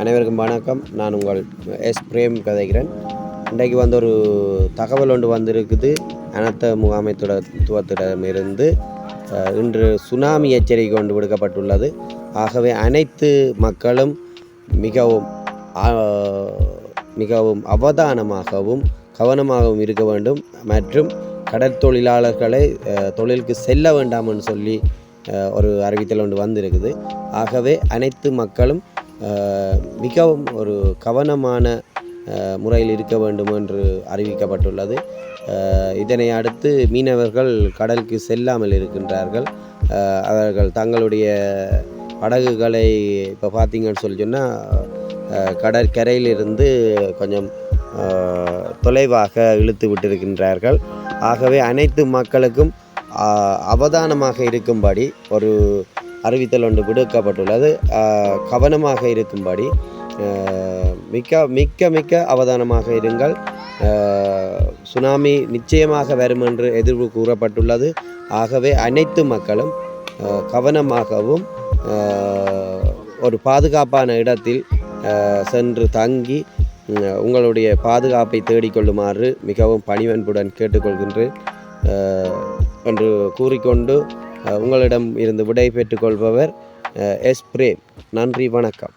அனைவருக்கும் வணக்கம். நான் உங்கள் எஸ். பிரேம் கதைக்கிறேன் இன்றைக்கு வந்து ஒரு தகவல் ஒன்று வந்திருக்குது. அனர்த்த முகாமைத்துவத்திடமிருந்து இன்று சுனாமி எச்சரிக்கை கொண்டு விடுக்கப்பட்டுள்ளது. ஆகவே அனைத்து மக்களும் மிகவும் மிகவும் அவதானமாகவும் கவனமாகவும் இருக்க வேண்டும். மற்றும் கடற்தொழிலாளர்களை தொழிலுக்கு செல்ல வேண்டாம்னு சொல்லி ஒரு அறிவித்தல் ஒன்று வந்திருக்குது. ஆகவே அனைத்து மக்களும் மிகவும் ஒரு கவனமான முறையில் இருக்க வேண்டும் என்று அறிவிக்கப்பட்டுள்ளது. இதனை அடுத்து மீனவர்கள் கடலுக்கு செல்லாமல் இருக்கின்றார்கள். அவர்கள் தங்களுடைய படகுகளை இப்போ பார்த்தீங்கன்னு சொல்லி சொன்னால் கடற்கரையிலிருந்து கொஞ்சம் தொலைவாக இழுத்து விட்டிருக்கின்றார்கள். ஆகவே அனைத்து மக்களுக்கும் அவதானமாக இருக்கும்படி ஒரு அறிவித்தல் ஒன்று விடுக்கப்பட்டுள்ளது. கவனமாக இருக்கும்படி மிக்க மிக்க மிக்க அவதானமாக இருங்கள். சுனாமி நிச்சயமாக வரும் என்று எதிர்வு கூறப்பட்டுள்ளது. ஆகவே அனைத்து மக்களும் கவனமாகவும் ஒரு பாதுகாப்பான இடத்தில் சென்று தங்கி உங்களுடைய பாதுகாப்பை தேடிக்கொள்ளுமாறு மிகவும் பணிவன்புடன் கேட்டுக்கொள்கின்றேன். என்று கூறிக்கொண்டு உங்களிடம் இருந்து விடை பெற்றுக்கொள்பவர் எஸ் பிரேம். நன்றி வணக்கம்.